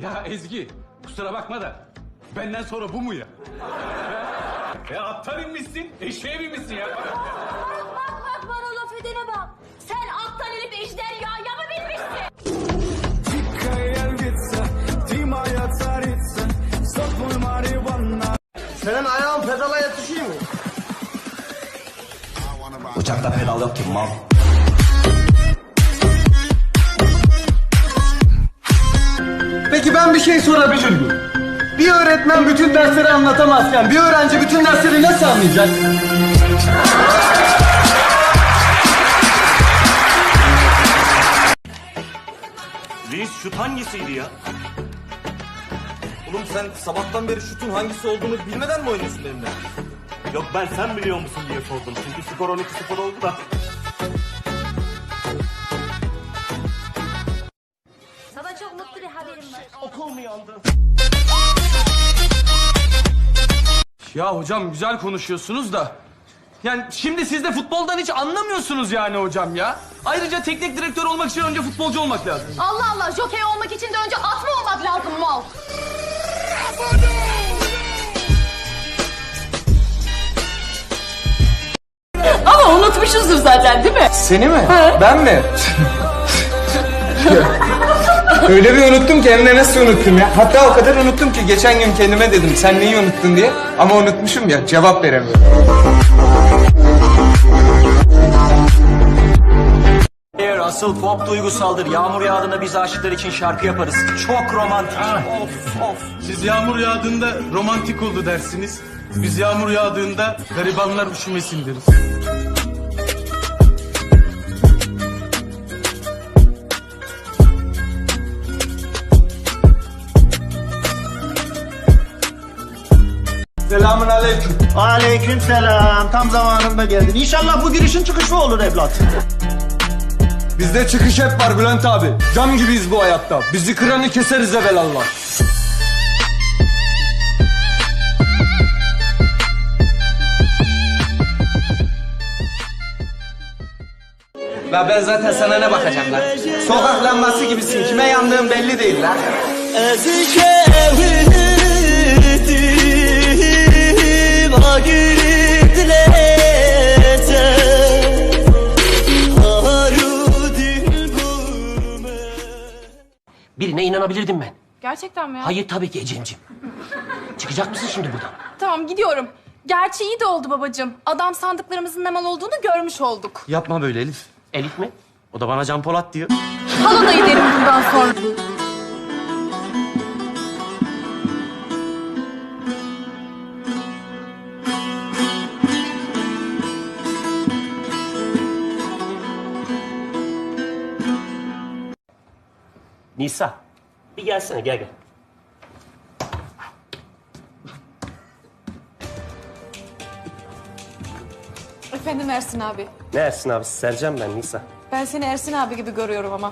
Ya Ezgi kusura bakma da benden sonra bu mu ya? ya attan inmişsin eşeğe binmişsin ya. Bak bak bana laf edene bak. Sen attan inip ejderhaya mı binmişsin? Senin ayağın pedala yetişiyor mu? Uçakta pedal yok ki mal. Ben bir şey sorabilir miyim? Bir öğretmen bütün dersleri anlatamazken bir öğrenci bütün dersleri nasıl anlayacak? Reis şut hangisiydi ya? Oğlum sen sabahtan beri şutun hangisi olduğunu bilmeden mi oynuyorsun benimle? Yok ben sen biliyor musun diye sordum. Çünkü skor 12-0 oldu da. Ya hocam güzel konuşuyorsunuz da. Yani şimdi siz de futboldan hiç anlamıyorsunuz yani hocam ya. Ayrıca teknik direktör olmak için önce futbolcu olmak lazım. Allah Allah jokey olmak için de önce at mı olmak lazım mal? Ama unutmuşuzdur zaten değil mi? Seni mi? Ben mi? Öyle bir unuttum ki hem de nasıl unuttum ya. Hatta o kadar unuttum ki geçen gün kendime dedim sen neyi unuttun diye. Ama unutmuşum ya cevap veremiyorum. Eğer asıl pop duygusaldır. Yağmur yağdığında biz aşıklar için şarkı yaparız. Çok romantik. Of of. Siz yağmur yağdığında romantik oldu dersiniz. Biz yağmur yağdığında garibanlar üşümesin deriz. Selamun aleyküm. Aleyküm selam. Tam zamanında geldin. İnşallah bu girişin çıkışı olur evlat. Bizde çıkış hep var Bülent abi. Cam gibiyiz bu hayatta. Bizi kıranı keseriz evelallah. La ben zaten sana ne bakacağım lan? Sokak lambası gibisin. Kime yandığın belli değil lan. İnanabilirdim ben. Gerçekten mi ya? Hayır tabii ki Ecem'ciğim. Çıkacak mısın şimdi buradan? Tamam gidiyorum. Gerçi iyi de oldu babacığım. Adam sandıklarımızın ne mal olduğunu görmüş olduk. Yapma böyle Elif. Elif mi? O da bana Can Polat diyor. Hala da giderim bundan sonra. Nisa. Bir gelsene gel gel. Efendim Ersin abi. Ne Ersin abi? Sercan ben Nisa. Ben seni Ersin abi gibi görüyorum ama.